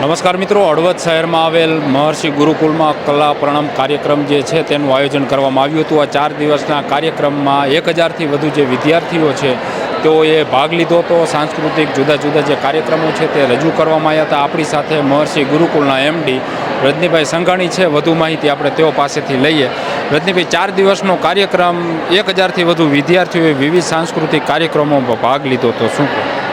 નમસ્કાર મિત્રો, હળવદ શહેરમાં આવેલ મહર્ષિ ગુરુકુલમાં કલા પ્રણમ કાર્યક્રમ જે છે તેનું આયોજન કરવામાં આવ્યું હતું. આ ચાર દિવસના કાર્યક્રમમાં એક હજારથી વધુ જે વિદ્યાર્થીઓ છે, તેઓએ ભાગ લીધો હતો. સાંસ્કૃતિક જુદા જુદા જે કાર્યક્રમો છે તે રજૂ કરવામાં આવ્યા હતા. આપણી સાથે મહર્ષિ ગુરુકુલના એમડી રજનીભાઈ સંઘાણી છે. વધુ માહિતી આપણે તેઓ પાસેથી લઈએ. રજનીભાઈ, ચાર દિવસનો કાર્યક્રમ, એક હજારથી વધુ વિદ્યાર્થીઓએ વિવિધ સાંસ્કૃતિક કાર્યક્રમોમાં ભાગ લીધો હતો. શું કહો?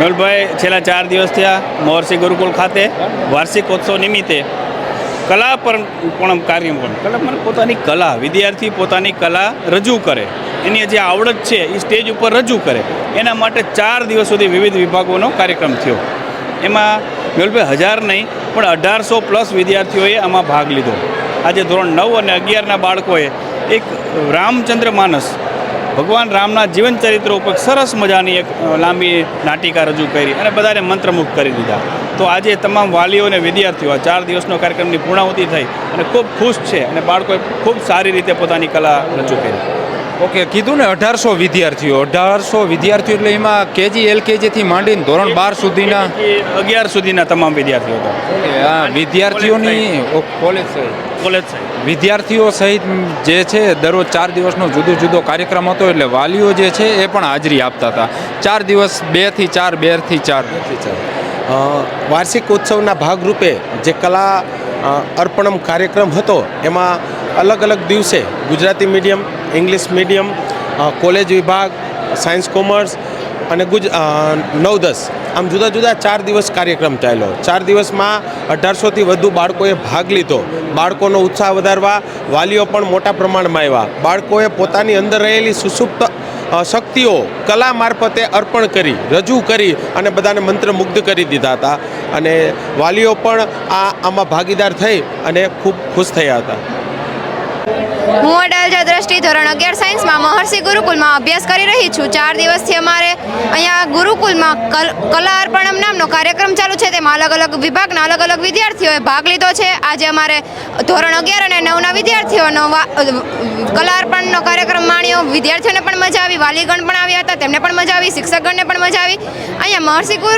મેહુલભાઈ, છેલ્લા ચાર દિવસ થયા મહર્ષિ ગુરુકુલ ખાતે વાર્ષિકોત્સવ નિમિત્તે કલા પર પણ કાર્યક્રમ કલા મને પોતાની કલા, વિદ્યાર્થી પોતાની કલા રજૂ કરે. એની જે આવડત છે એ સ્ટેજ ઉપર રજૂ કરે. એના માટે ચાર દિવસ સુધી વિવિધ વિભાગોનો કાર્યક્રમ થયો. એમાં મેહુલભાઈ હજાર નહીં, પણ અઢારસો પ્લસ વિદ્યાર્થીઓએ આમાં ભાગ લીધો. આજે ધોરણ નવ અને અગિયારના બાળકોએ એક રામચંદ્ર માનસ ભગવાન રામના જીવન ચરિત્ર ઉપર સરસ મજાની એક લાંબી નાટિકા રજૂ કરી અને બધાને મંત્રમુગ્ધ કરી દીધા. તો આજે તમામ વાલીઓ અને વિદ્યાર્થીઓ આ ચાર દિવસનો કાર્યક્રમની પૂર્ણાહુતિ થઈ અને ખૂબ ખુશ છે અને બાળકોએ ખૂબ સારી રીતે પોતાની કલા રજૂ કરી. ઓકે કીધું ને અઢારસો વિદ્યાર્થીઓ. અઢારસો વિદ્યાર્થીઓ એટલે એમાં કેજી એલકેજીથી માંડીને ધોરણ બાર સુધીના? અગિયાર સુધીના તમામ વિદ્યાર્થીઓ હતા હા વિદ્યાર્થીઓની કોલેજ સહિત કોલેજ વિદ્યાર્થીઓ સહિત જે છે દરરોજ ચાર દિવસનો જુદો જુદો કાર્યક્રમ હતો એટલે વાલીઓ જે છે એ પણ હાજરી આપતા હતા. ચાર દિવસ બેથી ચાર બેથી ચાર. અ, વાર્ષિક ઉત્સવના ભાગરૂપે જે કલા અર્પણમ કાર્યક્રમ હતો એમાં અલગ અલગ દિવસે Gujarati medium English medium college વિભાગ, સાયન્સ કોમર્સ અને ગુજ નવ દસ આમ જુદા જુદા ચાર દિવસ કાર્યક્રમ ચાલ્યો. ચાર દિવસમાં અઢારસોથી વધુ બાળકોએ ભાગ લીધો. બાળકોનો ઉત્સાહ વધારવા વાલીઓ પણ મોટા પ્રમાણમાં આવ્યા. બાળકોએ પોતાની અંદર રહેલી સુસુપ્ત શક્તિઓ કલા મારફતે અર્પણ કરી, રજૂ કરી અને બધાને મંત્રમુગ્ધ કરી દીધા હતા. અને વાલીઓ પણ આ, આમાં ભાગીદાર થઈ અને ખૂબ ખુશ થયા હતા. હું અડાલજા દ્રષ્ટિ ધોરણ અગિયાર સાયન્સમાં. મહર્ષિ ગુરુકુલમાં અભ્યાસ કરી રહી છું. ચાર દિવસથી અમારે અહીંયા ગુરુકુલમાં કલ- અર્પણમ નામનો કાર્યક્રમ ચાલુ છે. તેમાં અલગ અલગ વિભાગના અલગ અલગ વિદ્યાર્થીઓએ ભાગ લીધો છે. આજે અમારે ધોરણ અગિયાર અને નવના વિદ્યાર્થીઓનો કલા અર્પણનો કાર્યક્રમ માણ્યો. વિદ્યાર્થીઓને પણ મજા આવી. વાલીગણ પણ આવ્યા હતા. તેમને પણ મજા આવી. શિક્ષકગણને પણ મજા આવી. અહીંયા મહર્ષિ ગુરુ